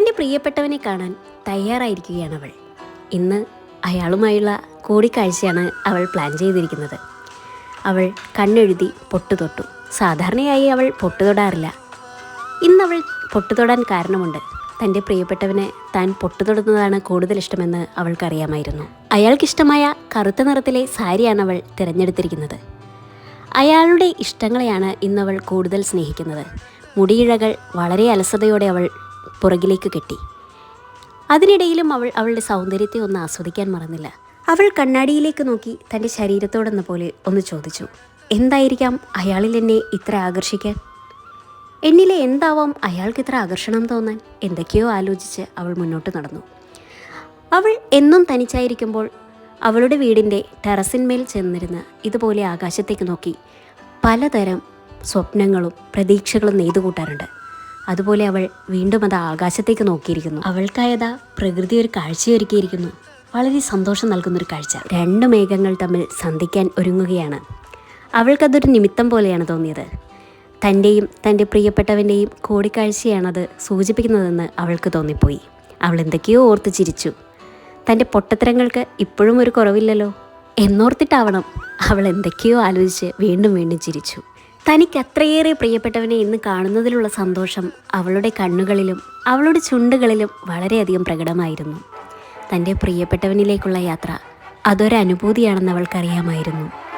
തന്റെ പ്രിയപ്പെട്ടവനെ കാണാൻ തയ്യാറായിരിക്കുകയാണ് അവൾ ഇന്ന് അയാളുമായുള്ള കൂടിക്കാഴ്ചയാണ് അവൾ പ്ലാൻ ചെയ്തിരിക്കുന്നത്. അവൾ കണ്ണെഴുതി പൊട്ടു തൊട്ടു. സാധാരണയായി അവൾ പൊട്ടു തൊടാറില്ല. ഇന്ന് അവൾ പൊട്ടു തൊടാൻ കാരണമുണ്ട്. തന്റെ പ്രിയപ്പെട്ടവനെ താൻ പൊട്ടു തൊടുന്നതാണ് കൂടുതൽ ഇഷ്ടമെന്ന് അവൾക്കറിയാമായിരുന്നു. അയാൾക്കിഷ്ടമായ കറുത്ത നിറത്തിലെ സാരിയാണ് അവൾ തിരഞ്ഞെടുത്തിരിക്കുന്നത്. അയാളുടെ ഇഷ്ടങ്ങളെയാണ് ഇന്നവൾ കൂടുതൽ സ്നേഹിക്കുന്നത്. മുടിയിഴകൾ വളരെ അലസതയോടെ അവൾ പുറകിലേക്ക് കെട്ടി. അതിനിടയിലും അവൾ അവളുടെ സൗന്ദര്യത്തെ ഒന്ന് ആസ്വദിക്കാൻ മറന്നില്ല. അവൾ കണ്ണാടിയിലേക്ക് നോക്കി തന്റെ ശരീരത്തോടെന്ന പോലെ ഒന്ന് ചോദിച്ചു എന്തായിരിക്കാം അയാളിൽ എന്നെ ഇത്ര ആകർഷിക്കാൻ? എന്നിലെ എന്താവാം അയാൾക്ക് ഇത്ര ആകർഷണം തോന്നാൻ? എന്തൊക്കെയോ ആലോചിച്ച് അവൾ മുന്നോട്ട് നടന്നു. അവൾ എന്നും തനിച്ചായിരിക്കുമ്പോൾ അവളുടെ വീടിന്റെ ടെറസിന്മേൽ ചെന്നിരുന്ന് ഇതുപോലെ ആകാശത്തേക്ക് നോക്കി പലതരം സ്വപ്നങ്ങളും പ്രതീക്ഷകളും നെയ്തുകൂട്ടാറുണ്ട്. അതുപോലെ അവൾ വീണ്ടും അത് ആകാശത്തേക്ക് നോക്കിയിരിക്കുന്നു. അവൾക്കായതാ പ്രകൃതി ഒരു കാഴ്ചയൊരുക്കിയിരിക്കുന്നു. വളരെ സന്തോഷം നൽകുന്നൊരു കാഴ്ച. രണ്ട് മേഘങ്ങൾ തമ്മിൽ സന്ധിക്കാൻ ഒരുങ്ങുകയാണ്. അവൾക്കതൊരു നിമിത്തം പോലെയാണ് തോന്നിയത്. തന്റെയും തന്റെ പ്രിയപ്പെട്ടവന്റെയും കൂടിക്കാഴ്ചയാണത് സൂചിപ്പിക്കുന്നതെന്ന് അവൾക്ക് തോന്നിപ്പോയി. അവൾ എന്തൊക്കെയോ ഓർത്ത് ചിരിച്ചു. തന്റെ പൊട്ടത്തരങ്ങൾക്ക് ഇപ്പോഴും ഒരു കുറവില്ലല്ലോ. എന്നോർത്തിട്ടാവണം അവൾ എന്തൊക്കെയോ ആലോചിച്ച് വീണ്ടും വീണ്ടും ചിരിച്ചു. തനിക്ക് അത്രയേറെ പ്രിയപ്പെട്ടവനെ ഇന്ന് കാണുന്നതിലുള്ള സന്തോഷം അവളുടെ കണ്ണുകളിലും അവളുടെ ചുണ്ടുകളിലും വളരെയധികം പ്രകടമായിരുന്നു. തന്റെ പ്രിയപ്പെട്ടവനിലേക്കുള്ള യാത്ര അതൊരനുഭൂതിയാണെന്ന് അവൾക്കറിയാമായിരുന്നു.